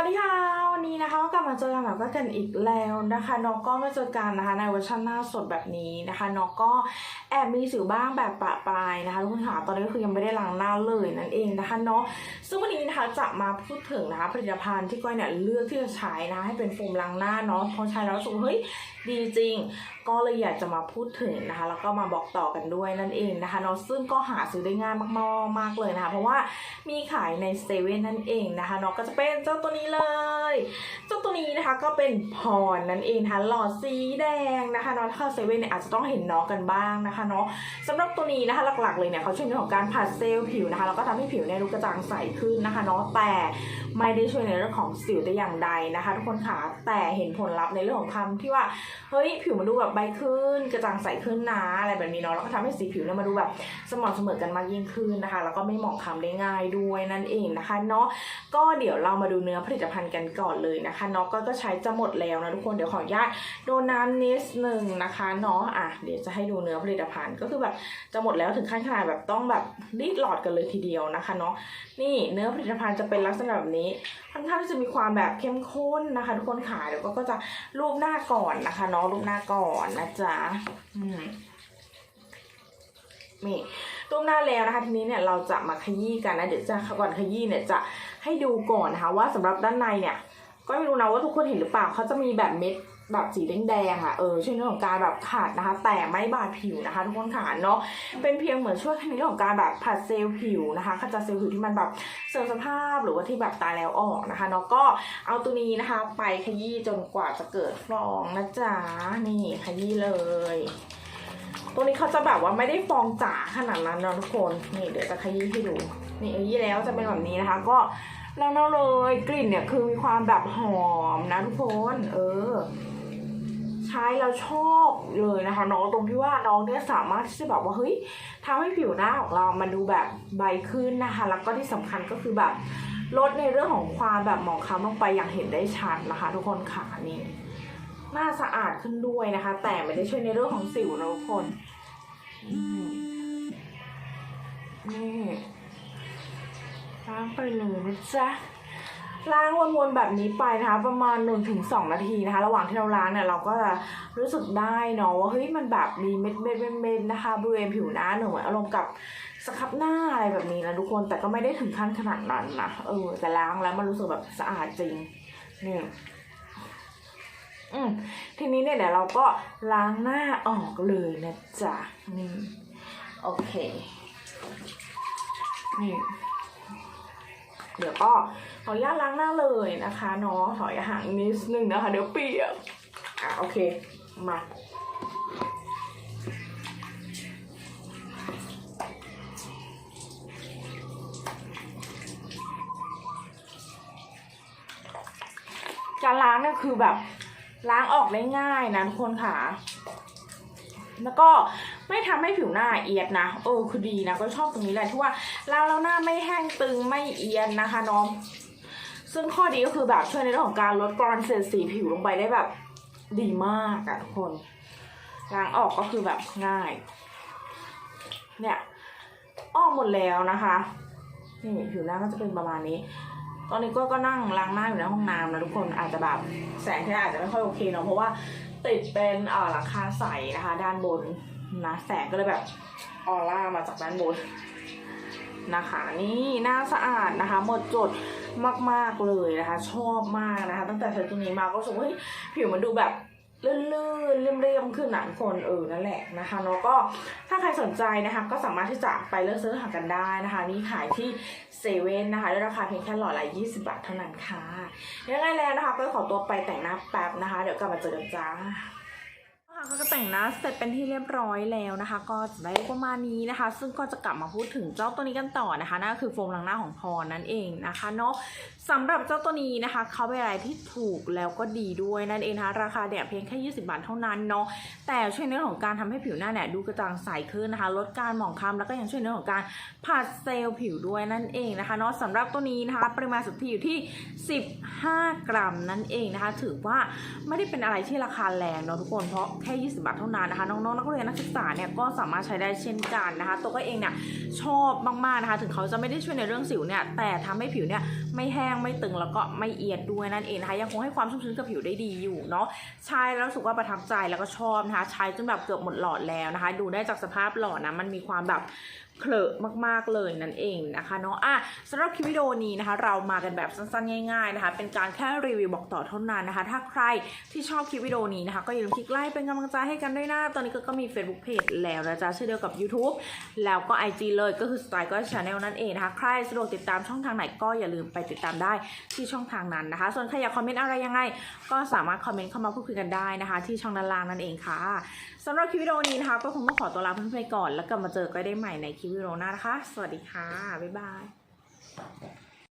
วัสดีค่ะวันนี้นะคะก็กลับมาเจอกันแบบก็กันอีกแล้วนะคะน้องก็มาเจอกันนะคะในเวอร์ชันหน้าสดแบบนี้นะคะน้องก็แอบมีสิวบ้างแบบปะปลายนะคะทุกคนค่ะตอนนี้ก็คือยังไม่ได้ล้างหน้าเลยนั่นเองนะคะเนาะซึ่งวันนี้นะคะจะมาพูดถึงนะคะผลิตภัณฑ์ที่ก้อยเนี่ยเลือกที่จะใช้นะให้เป็นโฟมล้างหน้าเนาะพอใช้แล้วรู้สึกเฮ้ยดีจริง ก็เลยอยากจะมาพูดถึงนะคะ แล้วก็มาบอกต่อกันด้วยนั่นเองนะคะเนาะซึ่งก็หาซื้อได้ง่ายมากๆมากเลยนะคะเพราะว่ามีขายในเซเว่นนั่นเองนะคะเนาะก็จะเป็นเจ้าตัวนี้เลยเจ้าตัวนี้นะคะก็เป็นพรนั่นเองนะคะหลอดสีแดงนะคะเนาะถ้าเซเว่นเนี่ยอาจจะต้องเห็นน้องกันบ้างนะคะเนาะสำหรับตัวนี้นะคะหลักๆเลยเนี่ยเขาช่วยในเรื่องของการผัดเซลล์ผิวนะคะแล้วก็ทำให้ผิวเนี่ยดูกระจ่างใสขึ้นนะคะเนาะแต่ไม่ได้ช่วยในเรื่องของสิวแต่อย่างใดนะคะทุกคนค่ะแต่เห็นผลลัพธ์ในเรื่องของคำที่ว่าเฮ้ยผิวมันดูแบบใบขึ้น กระจ่างใสขึ้นนะอะไรแบบนี้เนาะแล้วก็ทำให้สีผิวเนี่ยมาดูแบบสม่ำเสมอกันมากยิ่งขึ้นนะคะ แล้วก็ไม่หมองคล้ำได้ง่ายด้วยนั่นเองนะคะเนาะก็เดี๋ยวเรามาดูเนื้อผลิตภัณฑ์กันก่อนเลยนะคะเนาะก็ก็ใช้จะหมดแล้วนะทุกคนเดี๋ยวขออนุญาตโดนน้ำนิดหนึ่งนะคะเนาะอะเดี๋ยวจะให้ดูเนื้อผลิตภัณฑ์ก็คือแบบจะหมดแล้วถึงขั้นขนาดแบบต้องแบบรีดหลอดกันเลยทีเดียวนะคะเนาะนี่เนื้อผลิตภัณฑ์จะเป็นลักษณะแบบนี้ค่อนข้างที่จะมีความแบบเข้มข้นนะคะ ทุกคนขาเดี๋ยวก็ก็จะรูปหน้าก่อนนะคะเนาะรูปหน้าก่อนนะจ๊ะอืมนี่รูปหน้าแล้วนะคะทีนี้เนี่ยเราจะมาขยี้กันนะเดี๋ยวจะก่อนขยี้เนี่ยจะ ให้ดูก่อนนะคะว่าสำหรับด้านในเนี่ย ก็ไม่รู้นะว่าทุกคนเห็นหรือเปล่าเขาจะมีแบบเม็ดแบบสีแดงๆอะ เออช่วยเรื่องของการแบบขาดนะคะ แต่ไม่บาดผิวนะคะ ทุกคนค่ะเนาะ เป็นเพียงเหมือนช่วยในเรื่องของการแบบผัดเซลล์ผิวนะคะขจัดเซลล์ผิวที่มันแบบเสื่อมสภาพหรือว่าที่แบบตายแล้วออกนะคะเนาะก็เอาตัวนี้นะคะ ไปขยี้จนกว่าจะเกิดฟองนะจ๊ะ นี่ขยี้เลย ตัวนี้เขาจะแบบว่าไม่ได้ฟองจ๋าขนาดนั้นนะทุกคน นี่เดี๋ยวจะขยี้ให้ดู นี่ขยี้แล้วจะเป็นแบบนี้นะคะ ก็แล้วๆเลยกลิ่นเนี่ยคือมีความแบบหอมนะทุกคนเออ ใช้แล้วชอบเลยนะคะ น้องตรงที่ว่าน้องเนี่ยสามารถที่จะแบบว่าเฮ้ยทำให้ผิวหน้าของเรามันดูแบบใบขึ้นนะคะ แล้วก็ที่สำคัญก็คือแบบลดในเรื่องของความแบบหมองคล้ำลงไปอย่างเห็นได้ชัดนะคะ ทุกคนค่ะนี่หน้าสะอาดขึ้นด้วยนะคะ แต่ไม่ได้ช่วยในเรื่องของสิวนะทุกคนนี่ ล้างไปเลยนะจ๊ะล้างวนๆแบบนี้ไปนะคะ ประมาณ1นถึงสนาทีนะคะ ระหว่างที่เราล้างเนี่ยเราก็จะรู้สึกได้เนาะว่าเฮ้ยมันแบบมีเม็ดเม็ดเม็ดเม็ดนะคะบริเวณผิวหน้าหนึ่มอนอารมณ์กับสครับหน้าอะไรแบบนี้นะทุกคนแต่ก็ไม่ได้ถึงขั้นขนาดนั้นนะเออแต่ล้างแล้วมันรู้สึกแบบสะอาดจริงนี่อืมทีนี้เนี่ยเดี๋ยวเราก็ล้างหน้าออกเลยนะจ๊ะนี่โอเคนี่ เดี๋ยวก็ขออนุญาตล้างหน้าเลยนะคะเนาะถอยห่างนิดนึงนะคะ เดี๋ยวเปียกอะโอเคมาการล้างเนี่ยคือแบบล้างออกได้ง่ายนะทุกคนค่ะ แล้วก็ ไม่ทำให้ผิวหน้าเอียดนะเออคือดีนะก็ชอบตรงนี้แหละที่ว่าล้างแล้วหน้าไม่แห้งตึงไม่เอียนนะคะน้อง ซึ่งข้อดีก็คือแบบช่วยในเรื่องของการลดกรอนเศษสีผิวลงไปได้แบบ ดีมากอะทุกคนล้างออกก็คือแบบง่าย เนี่ยออกหมดแล้วนะคะนี่ผิวหน้าก็จะเป็นประมาณนี้ ตอนนี้ก็ก็นั่งล้างหน้าอยู่ในห้องน้ำนะทุกคนอาจจะแบบแสงที่อาจจะไม่ค่อยโอเคเนาะเพราะว่าติดเป็นอ่อหลังคาใสนะคะ ด้านบน นะแสงก็เลยแบบออร่ามาจากด้านบนนะคะนี่หน้าสะอาดนะคะ หมดจดมากๆเลยนะคะ ชอบมากนะคะ ตั้งแต่ใช้ตัวนี้มาก็รู้สึกว่าเฮ้ยผิวมันดูแบบลื่นๆเรียมๆขึ้นหนังคนเออนั่นแหละนะคะแล้วก็ถ้าใครสนใจนะคะ ก็สามารถที่จะไปเลือกซื้อหากันได้นะคะ นี่ขายที่เซเว่นนะคะด้วยราคาเพียงแค่หลอดละ20 บาทเท่านั้นค่ะยังไงแล้วนะคะ ก็ขอตัวไปแต่งหน้าแป๊บนะคะ เดี๋ยวกลับมาเจอกันจ้า ค่ะก็แต่งหน้าเสร็จเป็นที่เรียบร้อยแล้วนะคะ ก็ได้ประมาณนี้นะคะ ซึ่งก็จะกลับมาพูดถึงเจ้าตัวนี้กันต่อนะคะนั่นก็คือโฟมล้างหน้าของพรนั่นเองนะคะเนาะสำหรับเจ้าตัวนี้นะคะเขาเป็นอะไรที่ถูกแล้วก็ดีด้วยนั่นเองนะคะราคาเนี่ยเพียงแค่ 20 บาทเท่านั้นเนาะแต่ช่วยในเรื่องของการทำให้ผิวหน้าเนี่ยดูกระจ่างใสขึ้นนะคะ ลดการหมองคล้ำแล้วก็ยังช่วยในเรื่องของการผัดเซลล์ผิวด้วยนั่นเองนะคะเนาะสำหรับตัวนี้นะคะปริมาณสุทธิอยู่ที่ 15 กรัมนั่นเองนะคะ ถือว่าไม่ได้เป็นอะไรที่ราคาแรงเนาะทุกคนเพราะค่ค่ 20 บาทเท่านั้นนะคะ น้องๆนักเรียนนักศึกษาเนี่ยก็สามารถใช้ได้เช่นกันนะคะ ตัวก็เองเนี่ยชอบมากๆนะคะ ถึงเขาจะไม่ได้ช่วยในเรื่องสิวเนี่ยแต่ทำให้ผิวเนี่ย ไม่แห้งไม่ตึงแล้วก็ไม่เอียดด้วยนั่นเองนะคะยังคงให้ความชุ่มชื้นกับผิวได้ดีอยู่เนาะใช้แล้วรู้สึกว่าประทับใจแล้วก็ชอบนะคะใช้จนแบบเกือบหมดหลอดแล้วนะคะ ดูได้จากสภาพหลอดนะมันมีความแบบเคลอะมากๆเลยนั่นเองนะคะเนาะอะสำหรับคลิปวิดีโอนี้นะคะ เรามากันแบบสั้นๆง่ายๆนะคะ เป็นการแค่รีวิวบอกต่อเท่านั้นนะคะ ถ้าใครที่ชอบคลิปวิดีโอนี้นะคะ ก็อย่าลืมคลิกไลค์เป็นกำลังใจให้กันด้วยนะตอนนี้ก็ก็มี Facebook Page แล้วนะจ๊ะเช่นเดียวกับ YouTube แล้วก็ IG เลยก็คือสไตล์ก็ชาแนลนั่นเองนะคะ ใครสะดวกติดตามช่องทางไหนก็อย่าลืมไปติดตามได้ที่ช่องทางนั้นนะคะ ส่วนใครอยากคอมเมนต์อะไรยังไง ก็สามารถคอมเมนต์เข้ามาพูดคุยกันได้นะคะ ที่ช่องด้านล่างนั่นเองค่ะสำหรับคลิปวิดีโอนี้นะคะ ก็คงต้องขอตัวลาเพื่อนๆไปก่อน แล้วกลับมาเจอกันได้ใหม่ในคลิปวิดีโอหน้านะคะ สวัสดีค่ะบ๊ายบาย